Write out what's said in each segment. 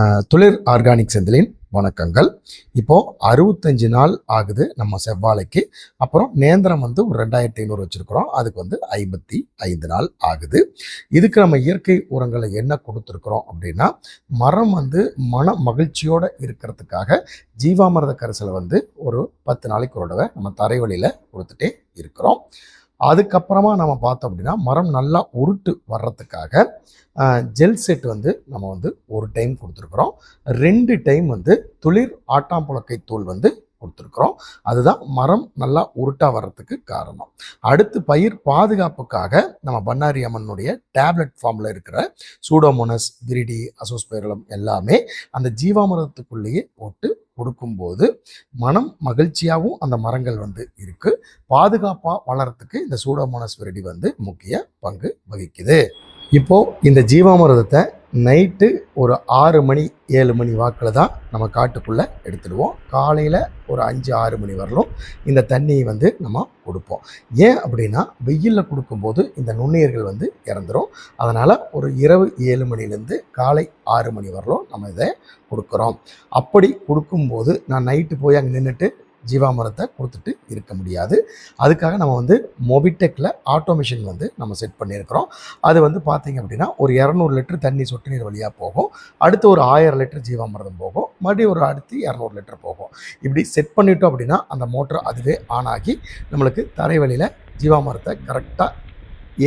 துளிர் ஆர்கானிக் செந்திலின் வணக்கங்கள். இப்போது அறுபத்தஞ்சு நாள் ஆகுது நம்ம செவ்வாழைக்கு. அப்புறம் நேந்திரம் வந்து ஒரு ரெண்டாயிரத்தி ஐநூறு வச்சிருக்கிறோம். அதுக்கு வந்து ஐம்பத்தி ஐந்து நாள் ஆகுது. இதுக்கு நம்ம இயற்கை உரங்களை என்ன கொடுத்துருக்குறோம் அப்படின்னா மரம் வந்து மன மகிழ்ச்சியோடு இருக்கிறதுக்காக ஜீவாமிரத கரைசலை வந்து ஒரு பத்து நாளைக்கு ஒரு தடவை நம்ம தரைவழியில் கொடுத்துட்டே இருக்கிறோம். அதுக்கப்புறமா நம்ம பார்த்தோம் அப்படின்னா மரம் நல்லா உருட்டு வர்றதுக்காக ஜெல் செட் வந்து நம்ம வந்து ஒரு டைம் கொடுத்துருக்குறோம். ரெண்டு டைம் வந்து துளிர் ஆட்டாம்புழக்கை தூள் வந்து கொடுத்துருக்குறோம். அதுதான் மரம் நல்லா உருட்டாக வர்றதுக்கு காரணம். அடுத்து பயிர் பாதுகாப்புக்காக நம்ம பண்ணாரி அம்மனுடைய டேப்லெட் ஃபார்மில் இருக்கிற சூடோமோனஸ் கிரிடி அசோஸ்பைரலம் எல்லாமே அந்த ஜீவாமிரதத்துக்குள்ளேயே போட்டு கொடுக்கும்போது மனம் மகிழ்ச்சியாகவும் அந்த மரங்கள் வந்து இருக்குது பாதுகாப்பாக வளர்கிறதுக்கு இந்த சூடோமோனஸ் வெரடி வந்து முக்கிய பங்கு வகிக்குது. இப்போது இந்த ஜீவாமிரதத்தை நைட்டு ஒரு ஆறு மணி ஏழு மணி வாக்கில் தான் நம்ம காட்டுக்குள்ளே எடுத்துடுவோம். காலையில் ஒரு அஞ்சு ஆறு மணி வரலும் இந்த தண்ணியை வந்து நம்ம கொடுப்போம். ஏன் அப்படின்னா வெயிலில் கொடுக்கும்போது இந்த நுண்ணுயிர்கள் வந்து இறந்துரும். அதனால் ஒரு இரவு ஏழு மணிலேருந்து காலை ஆறு மணி வரலும் நம்ம இதை கொடுக்குறோம். அப்படி கொடுக்கும்போது நான் நைட்டு போய் அங்கே நின்றுட்டு ஜீவாமரத்தை கொடுத்துட்டு இருக்க முடியாது. அதுக்காக நம்ம வந்து மொபிடெக்கில் ஆட்டோமேஷன் வந்து நம்ம செட் பண்ணியிருக்கிறோம். அது வந்து பார்த்திங்க அப்படின்னா ஒரு இரநூறு லிட்டர் தண்ணி சொட்டு நீர் வழியாக போகும். அடுத்து ஒரு ஆயிரம் லிட்டர் ஜீவாமிரதம் போகும். மறுபடியும் ஒரு அடுத்து இரநூறு லிட்டர் போகும். இப்படி செட் பண்ணிட்டோம் அப்படின்னா அந்த மோட்டர் அதுவே ஆன் ஆகி நம்மளுக்கு தரைவழியில் ஜீவாமரத்தை கரெக்டாக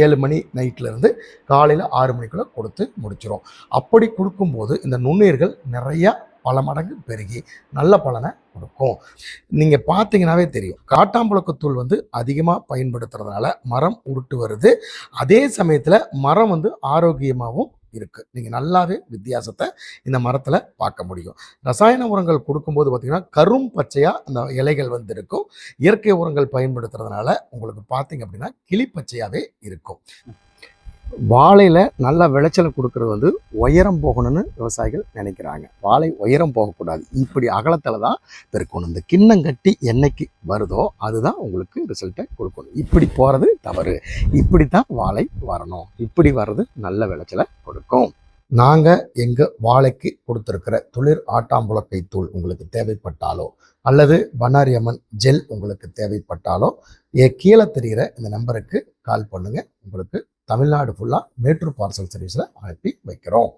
ஏழு மணி நைட்லேருந்து காலையில் ஆறு மணிக்குள்ளே கொடுத்து முடிச்சிடும் அப்படி கொடுக்கும்போது இந்த நுண்ணுயிர்கள் நிறையா பல மடங்கு பெருகி நல்ல பலனை கொடுக்கும். நீங்கள் பார்த்தீங்கன்னாவே தெரியும். காட்டாம்புழக்கத்தூள் வந்து அதிகமாக பயன்படுத்துறதுனால மரம் உருட்டு வருது. அதே சமயத்தில் மரம் வந்து ஆரோக்கியமாகவும் இருக்குது நீங்கள் நல்லாவே வித்தியாசத்தை இந்த மரத்தில் பார்க்க முடியும். ரசாயன உரங்கள் கொடுக்கும்போது பார்த்திங்கன்னா கரும் பச்சையாக அந்த இலைகள் வந்து இருக்கும் இயற்கை உரங்கள் பயன்படுத்துறதுனால உங்களுக்கு பார்த்தீங்க அப்படின்னா கிளி பச்சையாகவே இருக்கும். வாழையில் நல்ல விளைச்சலை கொடுக்கறது வந்து உயரம் போகணும்னு விவசாயிகள் நினைக்கிறாங்க. வாழை உயரம் போகக்கூடாது. இப்படி அகலத்தில் தான் பெருக்கணும். இந்த கிண்ணம் கட்டி என்னைக்கு வருதோ அதுதான் உங்களுக்கு ரிசல்ட்டை கொடுக்கணும். இப்படி போகிறது தவறு. இப்படி தான் வாழை வரணும். இப்படி வர்றது நல்ல விளைச்சலை கொடுக்கும். நாங்கள் எங்கள் வாழைக்கு கொடுத்துருக்கிற துளிர் ஆட்டாம்புழக்கை தூள் உங்களுக்கு தேவைப்பட்டாலோ அல்லது பண்ணாரி அம்மன் ஜெல் உங்களுக்கு தேவைப்பட்டாலோ ஏ கீழே தெரிகிற இந்த நம்பருக்கு கால் பண்ணுங்கள் உங்களுக்கு தமிழ்நாடு ஃபுல்லாக மேட்ரு பார்சல் சர்வீஸில் அனுப்பி வைக்கிறோம்.